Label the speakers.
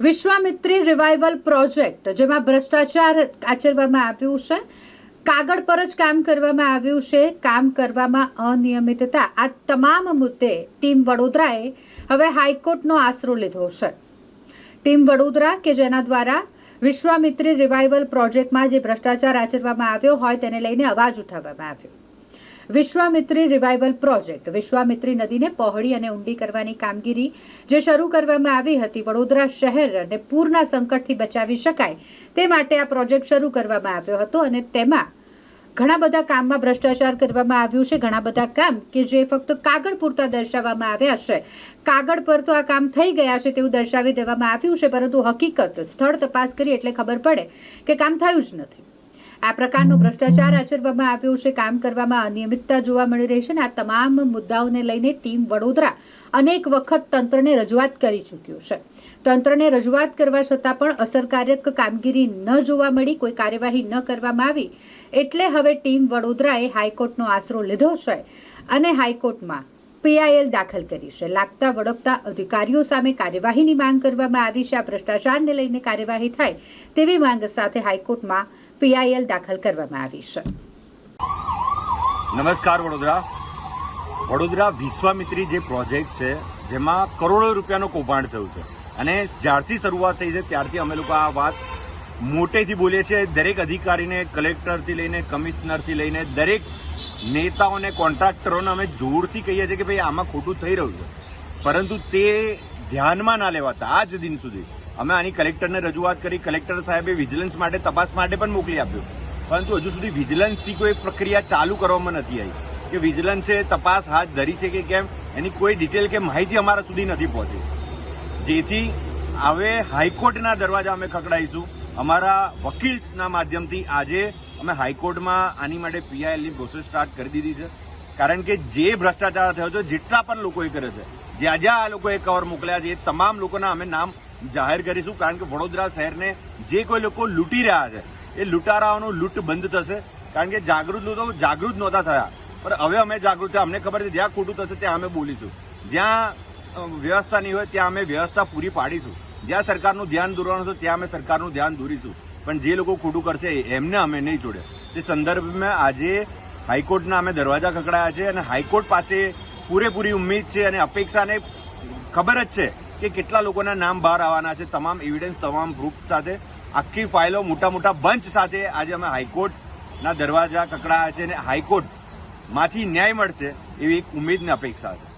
Speaker 1: Vishwamitri revival project, જેમાં ભ્રષ્ટાચાર આચરવામાં આવ્યું છે, કાગળ પર જ કામ કરવામાં આવ્યું છે, કામ કરવામાં અનિયમિતતા. આ તમામ મુદ્દે ટીમ વડોદરાએ હવે હાઈકોર્ટનો આશરો લીધો છે. ટીમ વડોદરા કે જેના દ્વારા વિશ્વામિત્રી રિવાઇવલ પ્રોજેક્ટમાં જે ભ્રષ્ટાચાર આચરવામાં આવ્યો હોય તેને લઈને અવાજ ઉઠાવવામાં આવ્યો. Vishwamitri revival project. વિશ્વામિત્રી નદીને પહોળી અને ઊંડી કરવાની કામગીરી જે શરૂ કરવામાં આવી હતી, વડોદરા શહેરને પૂરના સંકટથી બચાવી શકાય તે માટે આ પ્રોજેક્ટ શરૂ કરવામાં આવ્યો હતો અને તેમાં ઘણા બધા કામમાં ભ્રષ્ટાચાર કરવામાં આવ્યું છે, ઘણા બધા કામ કે જે ફક્ત કાગળ પૂરતા દર્શાવવામાં આવ્યા છે. કાગળ પર તો આ કામ થઈ ગયા છે તેવું દર્શાવી દેવામાં આવ્યું છે, પરંતુ હકીકત સ્થળ તપાસ કરી એટલે ખબર પડે કે કામ થયું જ નથી. આ પ્રકારનો ભ્રષ્ટાચાર આચરવામાં આવ્યો છે. કામ કરવામાં અનિયમિતતા જોવા મળી રહી છે અને આ તમામ મુદ્દાઓને લઈને ટીમ વડોદરા અનેક વખત તંત્રને રજૂઆત કરી ચૂક્યું છે. તંત્રને રજૂઆત કરવા છતાં પણ અસરકારક કામગીરી ન જોવા મળી, કોઈ કાર્યવાહી ન કરવામાં આવી એટલે હવે ટીમ વડોદરાએ હાઈકોર્ટનો આશરો લીધો છે અને હાઈકોર્ટમાં પીઆઈએલ દાખલ કરી છે. લાગતા વળગતા અધિકારીઓ સામે કાર્યવાહીની માંગ કરવામાં આવી છે. આ ભ્રષ્ટાચારને લઈને કાર્યવાહી થાય તેવી માંગ સાથે હાઈકોર્ટમાં પીઆઈએલ દાખલ કરવામાં આવી છે.
Speaker 2: નમસ્કાર વડોદરા. વડોદરા વિશ્વામિત્રી જે પ્રોજેક્ટ છે, જેમાં કરોડો રૂપિયાનું કૌભાંડ થયું છે અને જ્યારથી શરૂઆત થઈ છે, ત્યારથી અમે લોકો આ વાત મોટેથી બોલીએ છીએ. દરેક અધિકારીને, કલેક્ટરથી લઈને, કમિશનરથી લઈને દરેક નેતાઓને કોન્ટ્રાક્ટરોને અમે જોરથી કહીએ છીએ કે ભાઈ આમાં ખોટું થઈ રહ્યું છે. પરંતુ તે ધ્યાનમાં ના લેવાતા આજ દિન સુધી અમે આની કલેક્ટરને રજૂઆત કરી, કલેક્ટર સાહેબે વિજિલન્સ માટે તપાસ માટે પણ મોકલી આપ્યો. પરંતુ હજુ સુધી વિજિલન્સથી કોઈ પ્રક્રિયા ચાલુ કરવામાં નથી આવી. કે વિજિલન્સે તપાસ હાથ ધરી છે કે કેમ, એની કોઈ ડિટેલ કે માહિતી અમારા સુધી નથી પહોંચી. જેથી હવે હાઈકોર્ટના દરવાજા અમે ખકડાઈશું અમારા વકીલના માધ્યમથી આજે અમે હાઈકોર્ટમાં આની માટે પીઆઈએલની પ્રોસેસ સ્ટાર્ટ કરી દીધી છે. કારણ કે જે ભ્રષ્ટાચાર થયો છે, જેટલા પણ લોકોએ કર્યો છે જ્યાં જ્યાં આ લોકોએ કવર મોકલ્યા છે, એ તમામ લોકોના અમે નામ જાહેર કરીશું. કારણ કે વડોદરા શહેરને જે કોઈ લોકો લૂંટી રહ્યા છે, એ લૂંટારાઓનું લૂંટ બંધ થશે. કારણ કે જાગૃત લોકો જાગૃત નહોતા થયા. પણ હવે અમે જાગૃત થયા. અમને ખબર છે, જ્યાં ખોટું થશે, ત્યાં અમે બોલીશું. જ્યાં વ્યવસ્થા નહીં હોય, ત્યાં અમે વ્યવસ્થા પૂરી પાડીશું. જ્યાં સરકારનું ધ્યાન દોરવાનું છે, ત્યાં અમે સરકારનું ધ્યાન દોરીશું. પણ જે લોકો ખોટું કરશે, એમને અમે નહીં છોડે તે સંદર્ભમાં આજે હાઈકોર્ટના અમે દરવાજા ખકડાયા છે અને હાઈકોર્ટ પાસે પૂરેપૂરી ઉમ્મીદ છે અને અપેક્ષાને ખબર જ છે કે કેટલા લોકોના નામ બહાર આવવાના છે. તમામ એવિડન્સ તમામ પ્રૂફ સાથે. આખી ફાઇલો મોટા મોટા બંચ સાથે આજે અમે હાઈકોર્ટના દરવાજા કકડાયા છે અને હાઈકોર્ટમાંથી ન્યાય મળશે એવી એક ઉમેદની અપેક્ષા છે.